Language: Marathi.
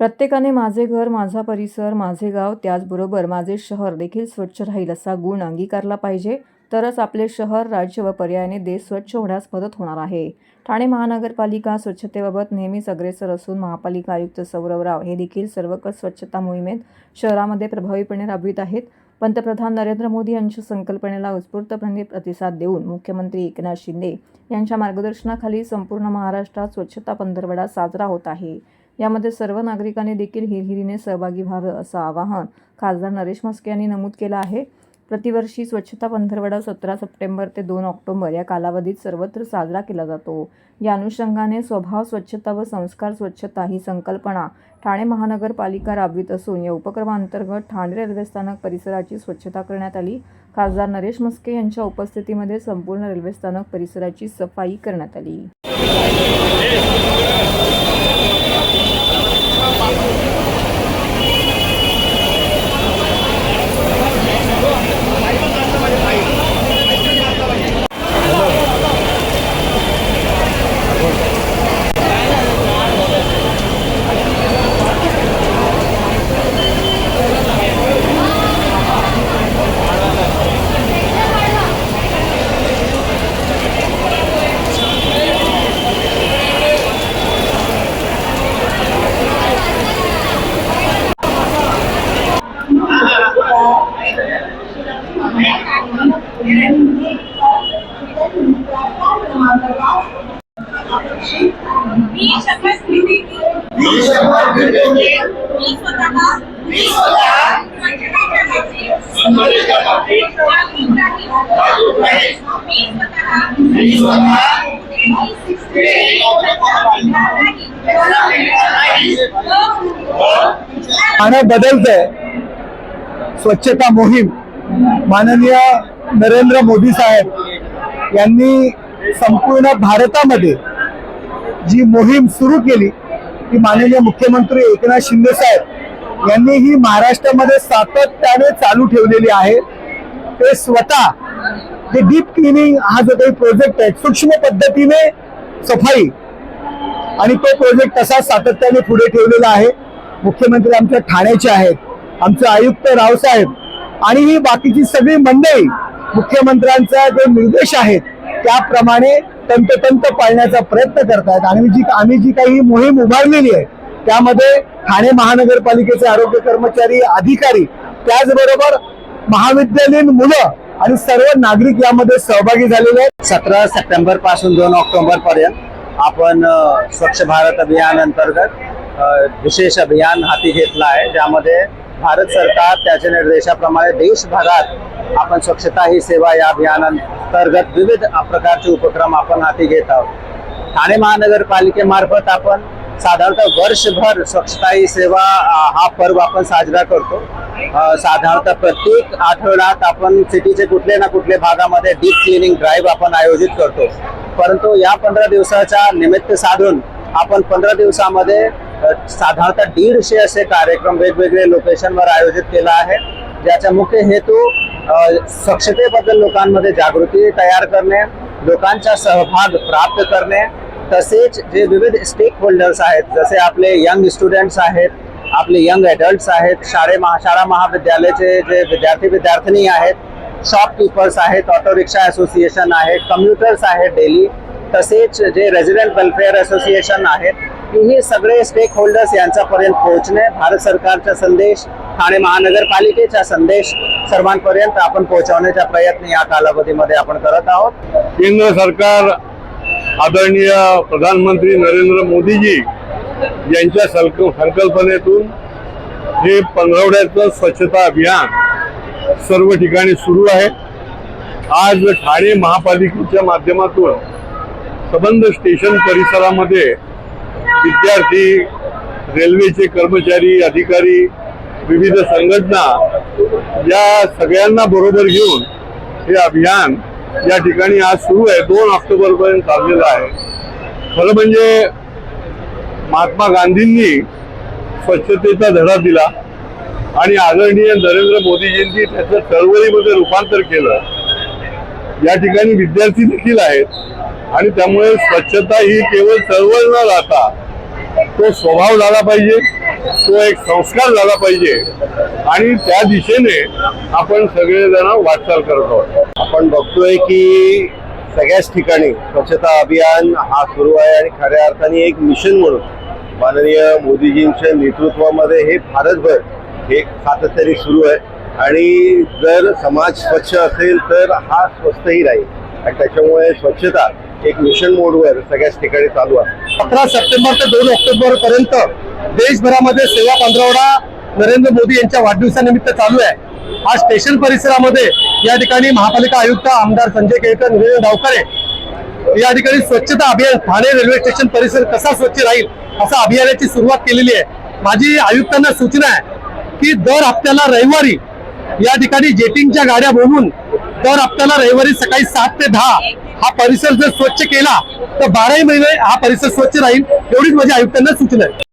प्रत्येकाने माझे घर माझा परिसर माझे गाव त्याचबरोबर माझे शहर देखील स्वच्छ राहील असा गुण अंगीकारला पाहिजे. तरच आपले शहर राज्य व पर्यायाने देश स्वच्छ होण्यास मदत होणार आहे. ठाणे महानगरपालिका स्वच्छतेबाबत नेहमीच अग्रेसर असून महापालिका आयुक्त सौरव राव हे देखील सर्वकष स्वच्छता मोहिमेत शहरामध्ये प्रभावीपणे राबवित आहेत. पंतप्रधान नरेंद्र मोदी यांच्या संकल्पनेला उत्स्फूर्तपणे प्रतिसाद देऊन मुख्यमंत्री एकनाथ शिंदे यांच्या मार्गदर्शनाखाली संपूर्ण महाराष्ट्रात स्वच्छता पंधरवडा साजरा होत आहे. यामध्ये सर्व नागरिकांनी देखील हिरहिरीने सहभागी व्हावं असं आवाहन खासदार नरेश म्हस्के यांनी नमूद केलं आहे. प्रतिवर्षी स्वच्छता पंधरवडा सतरा सप्टेंबर ते दोन ऑक्टोबर या कालावधीत सर्वत्र साजरा केला जातो. या अनुषंगाने स्वभाव स्वच्छता व संस्कार स्वच्छता ही संकल्पना ठाणे महानगरपालिका राबवित असून या उपक्रमांतर्गत ठाणे रेल्वे स्थानक परिसराची स्वच्छता करण्यात आली. खासदार नरेश म्हस्के यांच्या उपस्थितीमध्ये संपूर्ण रेल्वे स्थानक परिसराची सफाई करण्यात आली. ठाणे बदलतंय. स्वच्छता मोहीम. माननीय नरेंद्र मोदी साहेब यांनी संपूर्ण भारतामध्ये जी मोहीम सुरू केली की माननीय मुख्यमंत्री एकनाथ शिंदे साहेब यांनी ही महाराष्ट्रामध्ये सातत्याने चालू ठेवलेली आहे. ते स्वतः जे डीप क्लिनिंग हा जो काही प्रोजेक्ट आहे सूक्ष्म पद्धतीने सफाई आणि तो प्रोजेक्ट तसा सातत्याने पुढे ठेवलेला आहे. मुख्यमंत्री आमच्या ठाण्याचे आहेत आमचे आयुक्त रावसाहेब आणि ही बाकीची सगळी मंडळी मुख्यमंत्र्यांचा जे निर्देश आहेत त्याप्रमाणे तंतोतंत पाळण्याचा प्रयत्न करतायत. आणि जी आम्ही जी काही मोहीम उभारलेली आहे त्यामध्ये ठाणे महानगरपालिकेचे आरोग्य कर्मचारी अधिकारी त्याचबरोबर महाविद्यालयीन मुलं आणि सर्व नागरिक यामध्ये सहभागी झालेले आहेत. सतरा सप्टेंबरपासून दोन ऑक्टोबर पर्यंत आपण स्वच्छ भारत अभियान अंतर्गत विशेष अभियान हाती घेतला आहे ज्यामध्ये भारत सरकार त्याच्या निर्देशाप्रमाणे देशभरात आपण स्वच्छता ही सेवा या अभियानांतर्गत विविध प्रकारचे उपक्रम आपण हाती घेत आहोत. ठाणे महानगरपालिकेमार्फत आपण साधारणतः वर्षभर स्वच्छता ही सेवा हा पर्व आपण साजरा करतो. साधारणतः प्रत्येक आठवड्यात आपण सिटीचे कुठले ना कुठले भागामध्ये डीप क्लिनिंग ड्राईव्ह आपण आयोजित करतो. परंतु या पंधरा दिवसाच्या निमित्त साधून आपण पंधरा दिवसामध्ये साधारणतः दीडशे असे कार्यक्रम वेगवेगळे लोकेशनवर आयोजित केला आहे. ज्याचा मुख्य हेतू स्वच्छतेबद्दल लोकांमध्ये जागृती तयार करणे लोकांचा सहभाग प्राप्त करणे तसेच जे विविध स्टेक होल्डर्स आहेत जसे आपले यंग स्टुडंट्स आहेत आपले यंग ॲडल्ट्स आहेत शाळे महा शाळा महाविद्यालयाचे जे विद्यार्थी विद्यार्थिनी आहेत शॉपकीपर्स आहेत ऑटो रिक्षा असोसिएशन आहे कम्प्युटर्स आहेत डेली तसेच जे रेझिडेंट वेलफेअर असोसिएशन आहेत हे सगळे स्टेक होल्डर्स यांच्यापर्यंत पोहोचणे भारत सरकारचा संदेश ठाणे महानगरपालिकेचा संदेश सर्वांपर्यंत आपण पोहोचवण्याचा प्रयत्न या कालावधीमध्ये आपण करत आहोत. केंद्र सरकार आदरणीय प्रधानमंत्री नरेंद्र मोदीजी यांच्या संक संकल्पनेतून हे पंधरवड्याचं स्वच्छता अभियान सर्व ठिकाणी सुरू आहे. आज ठाणे महापालिकेच्या माध्यमातून सबंध स्टेशन परिसरामध्ये विद्यार्थी रेल्वेचे कर्मचारी अधिकारी विविध संघटना या सगळ्यांना बरोबर घेऊन हे अभियान या ठिकाणी आज सुरू आहे. दोन ऑक्टोबरपर्यंत चाललेलं आहे. खरं म्हणजे महात्मा गांधींनी स्वच्छतेचा धडा दिला आणि आदरणीय नरेंद्र मोदीजींनी त्याचं चळवळीमध्ये रूपांतर केलं. या ठिकाणी विद्यार्थी देखील आहेत आणि त्यामुळे स्वच्छता ही केवळ चळवळ न राहता तो स्वभाव झाला पाहिजे तो एक संस्कार झाला पाहिजे. आणि त्या दिशेने आपण सगळेजण वाटचाल करत आहोत. आपण बघतोय की सगळ्याच ठिकाणी स्वच्छता अभियान हा सुरू आहे आणि खऱ्या अर्थाने एक मिशन म्हणून माननीय मोदीजींच्या नेतृत्वामध्ये हे भारतभर हे सातत्याने सुरू आहे. आणि जर समाज स्वच्छ असेल तर हा स्वस्तही राहील. आणि त्याच्यामुळे स्वच्छता एक मिशन मोडवर सगळ्याच ठिकाणी चालू आहे. अकरा सप्टेंबर ते दोन ऑक्टोबर पर्यंत देशभरामध्ये सेवा पंधरवडा नरेंद्र मोदी यांच्या वाढदिवसानिमित्त चालू आहे. आज स्टेशन परिसरामध्ये या ठिकाणी महापालिका आयुक्त आमदार संजय केळकर निवेदन डावकरे या ठिकाणी स्वच्छता अभियान ठाणे रेल्वे स्टेशन परिसर कसा स्वच्छ राहील असा अभियानाची सुरुवात केलेली आहे. माझी आयुक्तांना सूचना आहे की दर हप्त्याला रविवारी या ठिकाणी जेटिंगच्या गाड्या बोलून दर हप्त्याला रविवारी सकाळी सात ते दहा हा परिसर जर स्वच्छ केला तर बाराही महिने हा परिसर स्वच्छ राहील एवढीच माझ्या आयुक्तांना सूचना आहे.